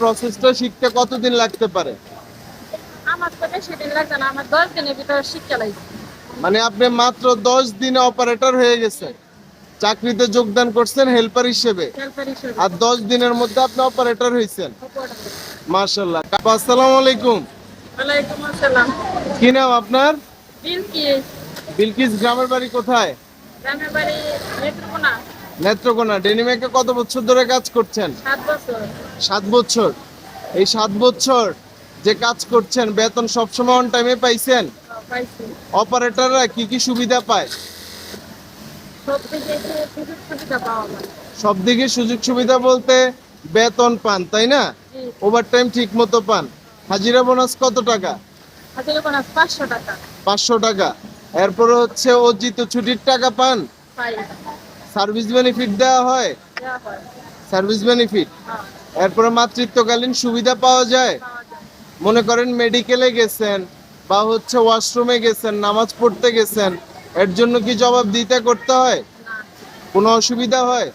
প্রসেসটা শিখতে কতদিন লাগতে পারে? আমার তো বেশি দিন লাগছে না আমার দশ দিনের ভিতরে শিক্ষা লাগছে মানে আপনি মাত্র দশ দিনে অপারেটর হয়ে গেছেন। চাকরিতে যোগদান করছেন হেল্পার হিসেবে। আর দশ দিনের মধ্যে আপনি অপারেটর হয়েছেন অপারেটর। মার্শাল্লাহ আসসালামু আলাইকুম। ওয়ালাইকুম আসসালাম। কি নাম আপনার? বিলকিস। বিলকিস গ্রামের বাড়ি কোথায়? গ্রামের বাড়ি নেত্রকোনা নেত্রকোনা ডেনিমেকে কত বছর ধরে কাজ করছেন? সাত বছর। এই সাত বছর যে কাজ করছেন বেতন সবসময় অন টাইমে পাইছেন? পাইছি। অপারেটররা কি কি সুবিধা পায়? সব দিকে সুযোগ সুবিধা বলতে বেতন পান তাই না? জি। ওভার টাইম ঠিক মতো পান। হাজিরা বোনাস কত টাকা? পাঁচশো টাকা। এরপরে হচ্ছে অর্জিত ছুটির টাকা পান? সার্ভিস বেনিফিট দেওয়া হয়? Service benefit? এরপরে মাতৃত্বকালীন সুবিধা পাওয়া যায়? মনে করেন মেডিকেলে গেছেন বা হচ্ছে ওয়াশরুমে গেছেন, নামাজ পড়তে গেছেন, এর জন্য কি জবাব দিতে করতে হয়? কোনো অসুবিধা হয়?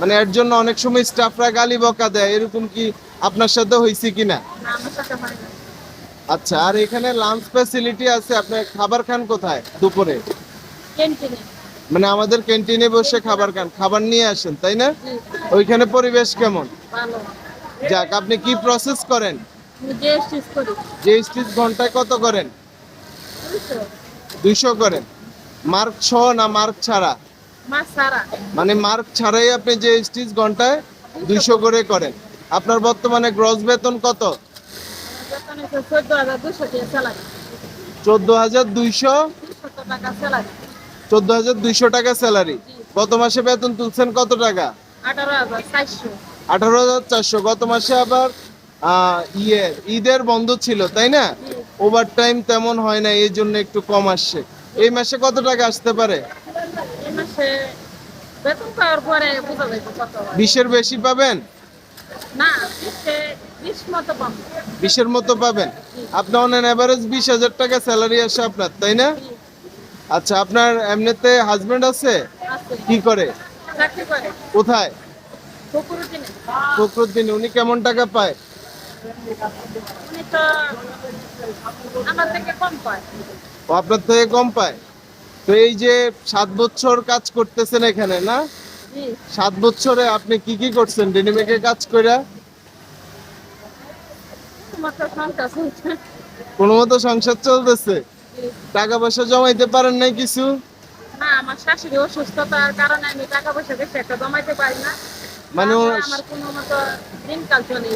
মানে এর জন্য অনেক সময় স্টাফরা গালি বকা দেয়, এরকম কি আপনার সাথে হয়েছে কিনা? না আচ্ছা আর এখানে লাঞ্চ ফ্যাসিলিটি আছে, আপনি খাবার খান কোথায় দুপুরে? মানে আমাদের ক্যান্টিনে বসে খাবার খান খাবার নিয়ে আসেন তাই না? ওইখানে পরিবেশ কেমন? যাক আপনি কি প্রসেস করেন? যে স্টিচ ঘন্টায় কত করেন? দুইশো। করেন। মার্ক ছ না মার্ক ছাড়া? মানে মার্ক ছাড়াই আপনি যে স্টিচ ঘন্টায় দুইশো করে করেন। আপনার বর্তমানে গ্রস বেতন কত? চোদ্দ হাজার দুইশো টাকা স্যালারি। চোদ্দ হাজার দুইশো টাকা স্যালারি। গত মাসে বেতন তুলছেন কত টাকা? আঠারো হাজার চারশো। গত মাসে আবার ইয়ে ঈদের বন্ধ ছিল তাই না? ওভার টাইম তেমন হয় না এই জন্য একটু কম আসছে। এই মাসে কত টাকা আসতে পারে। বিশের বেশি পাবেন? বিশের মতো পাবেন? আপনার অনেক এভারেজ বিশ হাজার টাকা স্যালারি আসে আপনার তাই না? আচ্ছা আপনার এমনিতে হাজবেন্ড আছে? কি করে? কোথায়? পুকুর দিনে উনি কেমন টাকা পায়? আপনার থেকে কম পায়? তো এই যে সাত বছর কাজ করতেছেন এখানে না? সাত বছরে আপনি কি কি করছেন? ডেনিমেকে কাজ শুনছে কোনো মতো সংসার চলতেছে? টাকা পয়সা জমাইতে পারেন নাই কিছু? না আমার শাশুড়ি অসুস্থতার কারণে আমি টাকা পয়সা বেশি একটা জমাইতে পারি না। মানে আমার কোনো মতো দিনকাল চলে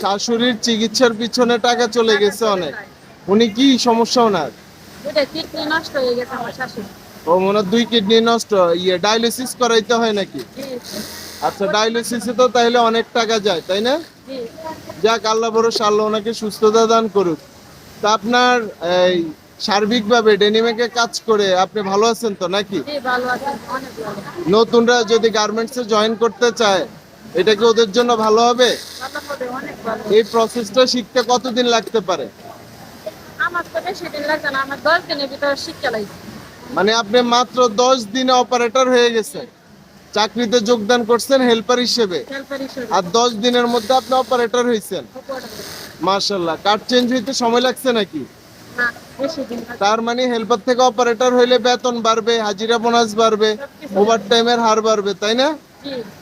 শাশুড়ির চিকিৎসার পিছনে টাকা চলে গেছে অনেক। উনি কি সমস্যা ওনার? কিডনি নষ্ট হয়ে গেছে আমার শাশুড়ি। ও মনে দুই কিডনি নষ্ট। ইয়ে ডায়ালিসিস করাইতে হয় নাকি? আচ্ছা ডায়ালিসিসে তো তাহলে অনেক টাকা যায় তাই না? যাক আল্লাহ ভরসা আল্লাহ ওনাকে সুস্থতা দান করুক। তা আপনার এই সার্বিকভাবে ডেনিমেকে কাজ করে আপনি ভালো আছেন তো নাকি? নতুনরা যদি গার্মেন্টসে জয়েন করতে চায় এটা কি ওদের জন্য ভালো হবে? এই প্রসেসটা শিখতে কতদিন লাগতে পারে? মানে আপনি মাত্র দশ দিনে অপারেটর হয়ে গেছেন। চাকরিতে যোগদান করছেন হেল্পার হিসেবে। আর দশ দিনের মধ্যে আপনি অপারেটর হয়েছেন। মার্শাল্লাহ কার্ড চেঞ্জ হইতে সময় লাগছে নাকি? তার মানে হেল্পার থেকে অপারেটর হইলে বেতন বাড়বে হাজিরা বোনাস বাড়বে ওভার টাইমের হার বাড়বে তাই না?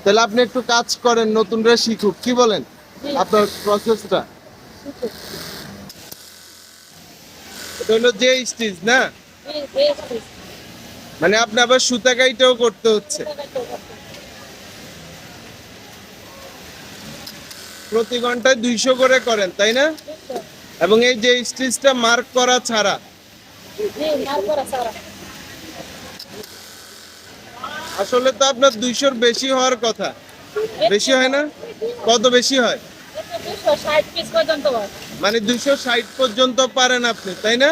তাহলে আপনি একটু কাজ করেন নতুনরা শিখুক কি বলেন আপনার প্রসেসটা এটা হলো যে স্টিচ না? জি, বেশ, বেশ। মানে আপনি আবার সুতা কাইটাও করতে হচ্ছে। প্রতি ঘন্টায় দুইশো করে করেন তাই না? এবং এই যে স্টিচটা মার্ক করা ছাড়া। আসলে তো আপনার দুইশোর বেশি হওয়ার কথা। বেশি হয় না? কত বেশি হয়? হয়। মানে দুইশো ষাট পর্যন্ত পারেন আপনি তাই না?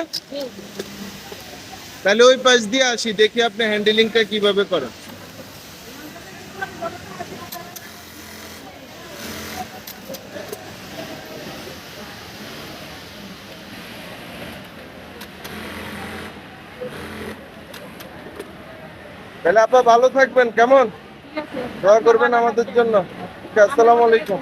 তাহলে ওই পাশ দিয়ে আসি দেখি আপনি হ্যান্ডেলিংটা কীভাবে করেন। তাহলে আপনার ভালো থাকবেন কেমন? দোয়া করবেন আমাদের জন্য। আসসালামু আলাইকুম।